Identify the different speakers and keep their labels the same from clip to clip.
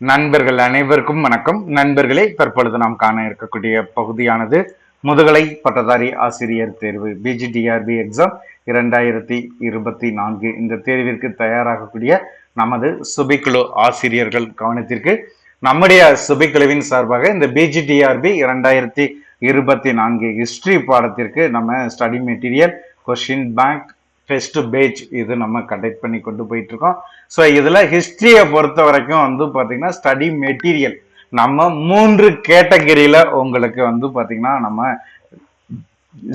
Speaker 1: நண்பர்கள் அனைவருக்கும் வணக்கம். நண்பர்களே தற்பொழுது நாம் காண இருக்கக்கூடிய பகுதியானது முதுகலை பட்டதாரி ஆசிரியர் தேர்வு பிஜிடிஆர்பி எக்ஸாம் இரண்டாயிரத்தி இருபத்தி நான்கு. இந்த தேர்விற்கு தயாராகக்கூடிய நமது சுபிக்குழு ஆசிரியர்கள் கவனத்திற்கு நம்முடைய சுபிக்குழுவின் சார்பாக இந்த பிஜிடிஆர்பி இரண்டாயிரத்தி இருபத்தி நான்கு ஹிஸ்டரி பாடத்திற்கு நம்ம study material question bank first page இது நம்ம கண்டக்ட் பண்ணி கொண்டு போயிட்டு இருக்கோம் ஸோ இதில் ஹிஸ்ட்ரியை பொறுத்த வரைக்கும் வந்து பார்த்தீங்கன்னா ஸ்டடி மெட்டீரியல் நம்ம மூன்று கேட்டகரியில் உங்களுக்கு வந்து பார்த்தீங்கன்னா நம்ம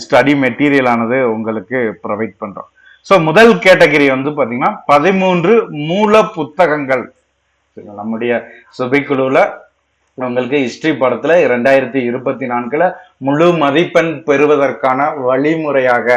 Speaker 1: ஸ்டடி மெட்டீரியலானது உங்களுக்கு ப்ரொவைட் பண்ணுறோம் ஸோ முதல் கேட்டகரி வந்து பார்த்தீங்கன்னா பதிமூன்று மூல புத்தகங்கள். நம்முடைய சுபைக்குழுவில் உங்களுக்கு ஹிஸ்டரி படத்துல இரண்டாயிரத்தி இருபத்தி நான்குல முழு மதிப்பெண் பெறுவதற்கான வழிமுறையாக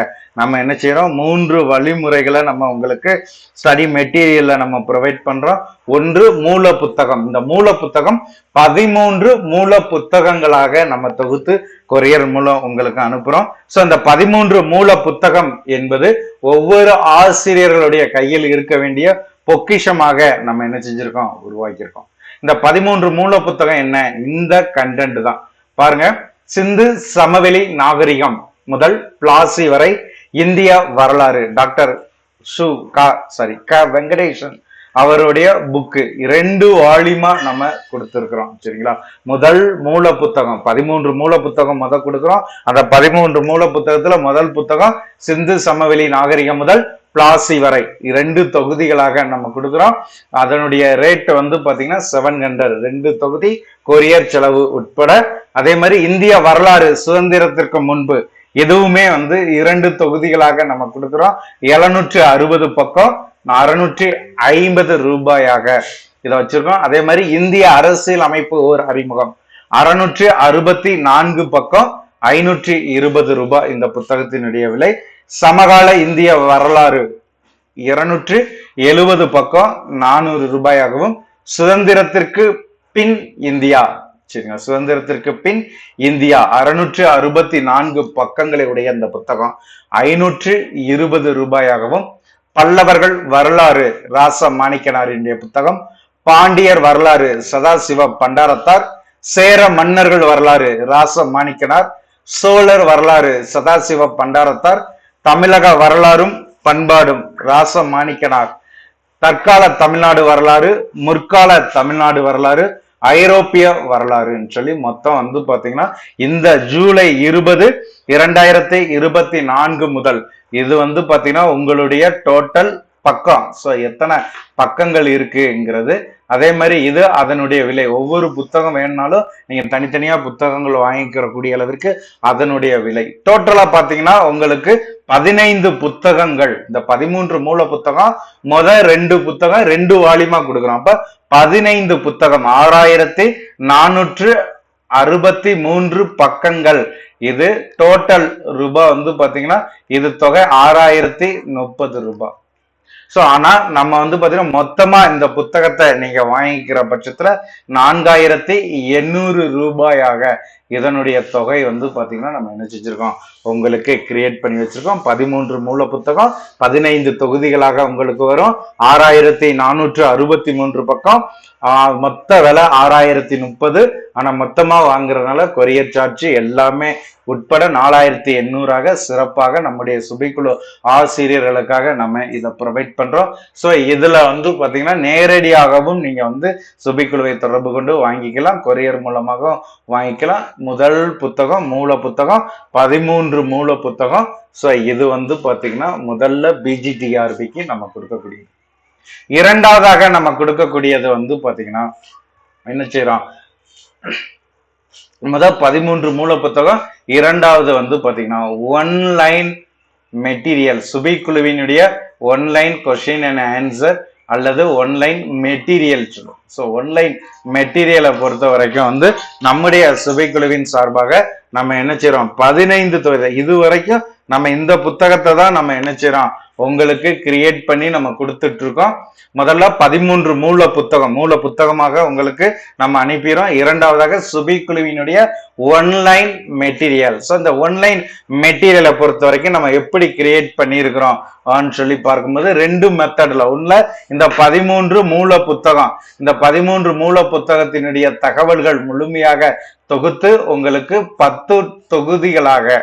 Speaker 1: நம்ம என்ன செய்யறோம்? மூன்று வழிமுறைகளை நம்ம உங்களுக்கு ஸ்டடி மெட்டீரியல்ல நம்ம ப்ரொவைட் பண்றோம். ஒன்று மூல புத்தகம். இந்த மூல புத்தகம் பதிமூன்று மூல புத்தகங்களாக நம்ம தொகுத்து கொரியர் மூலம் உங்களுக்கு அனுப்புறோம். ஸோ இந்த பதிமூன்று மூல புத்தகம் என்பது ஒவ்வொரு ஆசிரியர்களுடைய கையில் இருக்க வேண்டிய பொக்கிஷமாக நம்ம என்ன செஞ்சிருக்கோம்? உருவாக்கியிருக்கோம். இந்த பதிமூன்று மூல புத்தகம் என்ன? இந்த கண்டென்ட் தான். பாருங்க. சிந்து சமவெளி நாகரிகம் முதல் பிளாசி வரை இந்திய வரலாறு. டாக்டர் சு க சாரி க வெங்கடேசன் அவருடைய புக்கு ரெண்டு வால்யூமா நம்ம கொடுத்துருக்குறோம். சரிங்களா? முதல் மூல புத்தகம் பதிமூன்று மூல புத்தகம் முத கொடுக்குறோம். அந்த பதிமூன்று மூல புத்தகத்துல முதல் புத்தகம் சிந்து சமவெளி நாகரிகம் முதல் பிளாசி வரை இரண்டு தொகுதிகளாக நம்ம கொடுக்குறோம். அதனுடைய ரேட் வந்து பார்த்தீங்கன்னா செவன் ஹண்ட்ரட் ரெண்டு தொகுதி கொரியர் செலவு உட்பட. அதே மாதிரி இந்திய வரலாறு சுதந்திரத்திற்கு முன்பு எதுவுமே வந்து இரண்டு தொகுதிகளாக நம்ம கொடுக்குறோம். எழுநூற்று அறுபது பக்கம் அறுநூற்றி ஐம்பது ரூபாயாக இதை வச்சிருக்கோம். அதே மாதிரி இந்திய அரசியல் அமைப்பு ஒரு அறிமுகம். அறுநூற்றி அறுபத்தி நான்கு பக்கம் ஐநூற்றி இருபது ரூபாய் இந்த புத்தகத்தினுடைய விலை. சமகால இந்திய வரலாறு. இருநூற்று எழுபது பக்கம் நானூறு ரூபாயாகவும் சுதந்திரத்திற்கு பின் இந்தியா. சரிங்க சுதந்திரத்திற்கு பின் இந்தியா. அறுநூற்று அறுபத்தி நான்கு பக்கங்களை உடைய இந்த புத்தகம். ஐநூற்று இருபது ரூபாயாகவும் பல்லவர்கள் வரலாறு ராச மாணிக்கனாரினுடைய புத்தகம். பாண்டியர் வரலாறு சதாசிவ பண்டாரத்தார். சேர மன்னர்கள் வரலாறு ராச மாணிக்கனார். சோழர் வரலாறு சதாசிவ பண்டாரத்தார். தமிழக வரலாறும் பண்பாடும் ராச மாணிக்கனார் தற்கால தமிழ்நாடு வரலாறு முற்கால தமிழ்நாடு வரலாறு ஐரோப்பிய வரலாறுன்னு சொல்லி மொத்தம் வந்து பாத்தீங்கன்னா இந்த ஜூலை இருபது இரண்டாயிரத்தி இருபத்தி நான்கு முதல் இது வந்து பாத்தீங்கன்னா உங்களுடைய டோட்டல் பக்கம். ஸோ எத்தனை பக்கங்கள் இருக்குங்கிறது. அதே மாதிரி இது அதனுடைய விலை. ஒவ்வொரு புத்தகம் வேணும்னாலும் நீங்க தனித்தனியா புத்தகங்கள் வாங்கிக்கிற கூடிய அளவிற்கு அதனுடைய விலை. டோட்டலா பாத்தீங்கன்னா உங்களுக்கு பதினைந்து புத்தகங்கள். இந்த பதிமூன்று மூல புத்தகம் முத ரெண்டு புத்தகம் ரெண்டு வாலியமா கொடுக்குறோம். அப்ப பதினைந்து புத்தகம் ஆறாயிரத்தி நானூற்று அறுபத்தி மூன்று பக்கங்கள். இது டோட்டல் ரூபாய் வந்து பாத்தீங்கன்னா இது தொகை ஆறாயிரத்தி முப்பது ரூபாய் ஸோ ஆனா நம்ம வந்து பாத்தீங்கன்னா மொத்தமா இந்த புத்தகத்தை நீங்க வாங்கிக்கிற பட்சத்துல நான்காயிரத்தி எண்ணூறு ரூபாயாக இதனுடைய தொகை வந்து பார்த்திங்கன்னா நம்ம என்ன செஞ்சுருக்கோம்? உங்களுக்கு கிரியேட் பண்ணி வச்சுருக்கோம். பதிமூன்று மூல புத்தகம் பதினைந்து தொகுதிகளாக உங்களுக்கு வரும். ஆறாயிரத்தி நானூற்று அறுபத்தி மூன்று பக்கம் மொத்த விலை ஆறாயிரத்தி முப்பது. ஆனால் மொத்தமாக வாங்குறதுனால கொரியர் சார்ஜ் எல்லாமே உட்பட நாலாயிரத்தி எண்ணூறாக சிறப்பாக நம்முடைய சுபிக்குழு ஆசிரியர்களுக்காக நம்ம இதை ப்ரொவைட் பண்ணுறோம் ஸோ இதில் வந்து பார்த்திங்கன்னா நேரடியாகவும் நீங்கள் வந்து சுபிக்குழுவை தொடர்பு கொண்டு வாங்கிக்கலாம். கொரியர் மூலமாகவும் வாங்கிக்கலாம். முதல் புத்தகம் மூல புத்தகம் பதிமூன்று மூல புத்தகம். ஸோ இது வந்து பார்த்தீங்கன்னா முதல்ல பிஜிடிஆர்பிக்கு நம்ம கொடுக்கக்கூடியது இரண்டாவதாக நம்ம கொடுக்கக்கூடியது வந்து பார்த்தீங்கன்னா என்ன செய்யறோம்? முதல் பதிமூன்று மூல புத்தகம் இரண்டாவது வந்து பார்த்தீங்கன்னா ஒன் லைன் மெட்டீரியல் சுபை குழுவினுடைய ஒன்லைன் கொஷின் அண்ட் ஆன்சர் அல்லது ஒன்லைன் மெட்டீரியல் சொல்லுவோம். ஸோ ஒன்லைன் மெட்டீரியலை பொறுத்த வரைக்கும் வந்து நம்முடைய சுபைக்குழுவின் சார்பாக நம்ம என்ன செய்கிறோம் பதினைந்து தொகுதி. இது வரைக்கும் நம்ம இந்த புத்தகத்தை தான் நம்ம என்ன உங்களுக்கு கிரியேட் பண்ணி நம்ம கொடுத்துட்டு இருக்கோம். முதல்ல பதிமூன்று மூல புத்தகம். மூல புத்தகமாக உங்களுக்கு நம்ம அனுப்பிடுறோம். இரண்டாவதாக சுபி குழுவினுடைய ஒன்லைன் மெட்டீரியல் ஸோ இந்த ஒன்லைன் மெட்டீரியலை பொறுத்த வரைக்கும் நம்ம எப்படி கிரியேட் பண்ணியிருக்கிறோம் சொல்லி பார்க்கும்போது ரெண்டு மெத்தடில் உள்ள இந்த பதிமூன்று மூல புத்தகம். இந்த பதிமூன்று மூல புத்தகத்தினுடைய தகவல்கள் முழுமையாக தொகுத்து உங்களுக்கு பத்து தொகுதிகளாக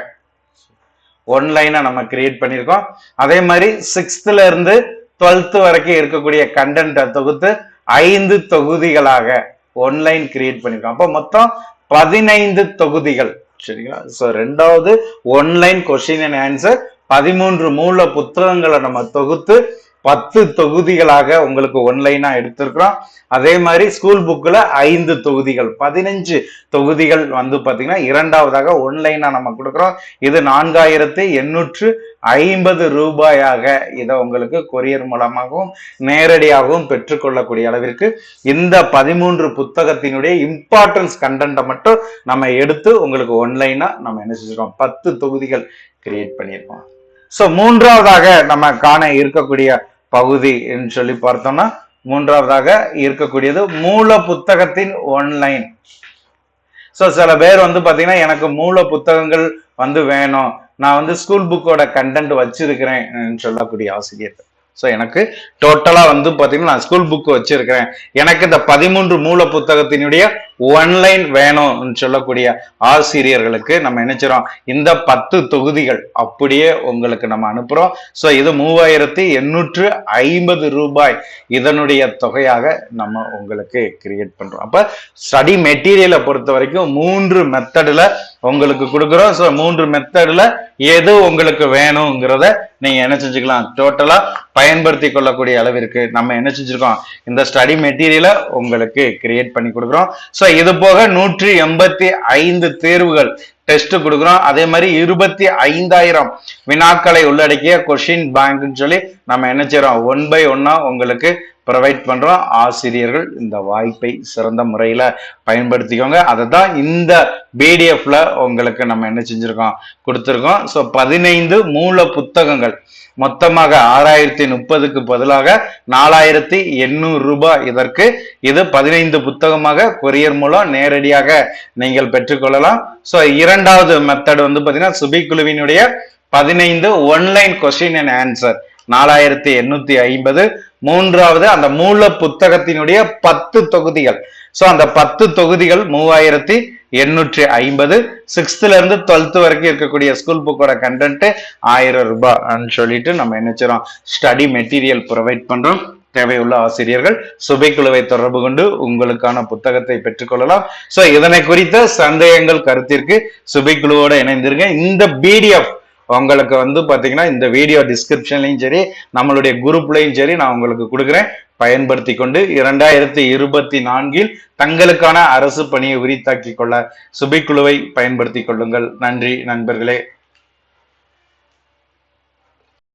Speaker 1: ஒன்லைனா நம்ம கிரியேட் பண்ணியிருக்கோம். அதே மாதிரி சிக்ஸ்த்துல இருந்து டுவெல்த்து வரைக்கும் இருக்கக்கூடிய கண்டென்ட்டை தொகுத்து ஐந்து தொகுதிகளாக ஒன்லைன் கிரியேட் பண்ணியிருக்கோம். அப்போ மொத்தம் பதினைந்து தொகுதிகள். சரிங்களா? ஸோ ரெண்டாவது ஒன்லைன் கொஸ்டின் அண்ட் ஆன்சர் பதிமூன்று மூல புத்தகங்களை நம்ம தொகுத்து பத்து தொகுதிகளாக உங்களுக்கு ஒன்லைனா எடுத்திருக்கிறோம். அதே மாதிரி ஸ்கூல் புக்கில் ஐந்து தொகுதிகள் பதினஞ்சு தொகுதிகள் வந்து பார்த்தீங்கன்னா இரண்டாவதாக ஒன்லைனா நம்ம கொடுக்குறோம். இது நான்காயிரத்து எண்ணூற்று ஐம்பது ரூபாயாக இதை உங்களுக்கு கொரியர் மூலமாகவும் நேரடியாகவும் பெற்றுக்கொள்ளக்கூடிய அளவிற்கு இந்த பதிமூன்று புத்தகத்தினுடைய இம்பார்ட்டன்ஸ் கண்டென்ட்டை மட்டும் நம்ம எடுத்து உங்களுக்கு ஒன்லைனா நம்ம என்ன செஞ்சிருக்கோம்? பத்து தொகுதிகள் கிரியேட் பண்ணியிருக்கோம். ஸோ மூன்றாவதாக நம்ம காண இருக்கக்கூடிய பகுதி என்று சொல்லி பார்த்தோம்னா மூன்றாவதாக இருக்கக்கூடியது மூல புத்தகத்தின் ஒன்லைன் ஸோ சில பேர் வந்து பார்த்தீங்கன்னா எனக்கு மூல புத்தகங்கள் வந்து வேணும். நான் வந்து ஸ்கூல் புக்கோட கண்டென்ட் வச்சிருக்கிறேன் சொல்லக்கூடிய ஆசிரியர் ஸோ எனக்கு டோட்டலாக வந்து பார்த்தீங்கன்னா நான் ஸ்கூல் புக் வச்சிருக்கிறேன். எனக்கு இந்த பதிமூன்று மூல புத்தகத்தினுடைய ஒன்லைன் வேணும்னு சொல்லக்கூடிய ஆசிரியர்களுக்கு நம்ம நினைச்சிரோம் இந்த பத்து தொகுதிகள் அப்படியே உங்களுக்கு நம்ம அனுப்புறோம். ஸோ இது மூவாயிரத்தி எண்ணூற்று ஐம்பது ரூபாய் இதனுடைய தொகையாக நம்ம உங்களுக்கு கிரியேட் பண்றோம். அப்ப ஸ்டடி மெட்டீரியலை பொறுத்த வரைக்கும் மூன்று மெத்தடில் உங்களுக்கு கொடுக்குறோம். ஸோ மூன்று மெத்தடில் எது உங்களுக்கு வேணுங்கிறத நீங்க என்ன செஞ்சுக்கலாம் டோட்டலா பயன்படுத்தி கொள்ளக்கூடிய அளவிற்கு நம்ம என்ன செஞ்சிருக்கோம் இந்த ஸ்டடி மெட்டீரியலை உங்களுக்கு கிரியேட் பண்ணி கொடுக்குறோம். ஸோ இது போக நூற்றி எண்பத்தி ஐந்து தேர்வுகள் டெஸ்ட் கொடுக்குறோம். அதே மாதிரி இருபத்தி ஐந்தாயிரம் வினாக்களை உள்ளடக்கிய கொஷின் பேங்க்னு சொல்லி நம்ம என்ன செய்கிறோம் ஒன் பை ஒன்னா உங்களுக்கு ப்ரொவைட் பண்றோம். ஆசிரியர்கள் இந்த வாய்ப்பை சிறந்த முறையில பயன்படுத்திக்கோங்க. அதை தான் இந்த பிடிஎஃப்ல உங்களுக்கு நம்ம என்ன செஞ்சிருக்கோம்? கொடுத்துருக்கோம். ஸோ பதினைந்து மூல புத்தகங்கள். மொத்தமாக ஆறாயிரத்தி முப்பதுக்கு பதிலாக நாலாயிரத்தி எண்ணூறு ரூபாய் இதற்கு இது பதினைந்து புத்தகமாக கொரியர் மூலம் நேரடியாக நீங்கள் பெற்றுக்கொள்ளலாம். ஸோ இரண்டாவது மெத்தட் வந்து பார்த்தீங்கன்னா சுபி குழுவினுடைய பதினைந்து ஒன்லைன் கொஸ்டின் அண்ட் ஆன்சர் நாலாயிரத்தி எண்ணூத்தி ஐம்பது. மூன்றாவது அந்த மூல புத்தகத்தினுடைய பத்து தொகுதிகள். ஸோ அந்த பத்து தொகுதிகள் மூவாயிரத்தி எண்ணூற்றி ஐம்பது. சிக்ஸ்த்ல இருந்து டுவெல்த் வரைக்கும் இருக்கக்கூடிய ஸ்கூல் புக்கோட கண்டென்ட் ஆயிரம் ரூபாய்ன்னு சொல்லிட்டு நம்ம என்ன ஸ்டடி மெட்டீரியல் ப்ரொவைட் பண்றோம். தேவையுள்ள ஆசிரியர்கள் சுபைக்குழுவை தொடர்பு கொண்டு உங்களுக்கான புத்தகத்தை பெற்றுக்கொள்ளலாம். சோ இதனை குறித்த சந்தேகங்கள் கருத்திற்கு சுபைக்குழுவோட இணைந்திருங்க. இந்த பிடிஎஃப் உங்களுக்கு வந்து பாத்தீங்கன்னா இந்த வீடியோ டிஸ்கிரிப்ஷன்லையும் சரி நம்மளுடைய குரூப்லையும் சரி நான் உங்களுக்கு கொடுக்குறேன். பயன்படுத்தி கொண்டு இரண்டாயிரத்தி இருபத்தி நான்கில் தங்களுக்கான அரசு பணியை உரித்தாக்கிக் கொள்ள சுபைக்குழுவை பயன்படுத்திக் கொள்ளுங்கள். நன்றி நண்பர்களே.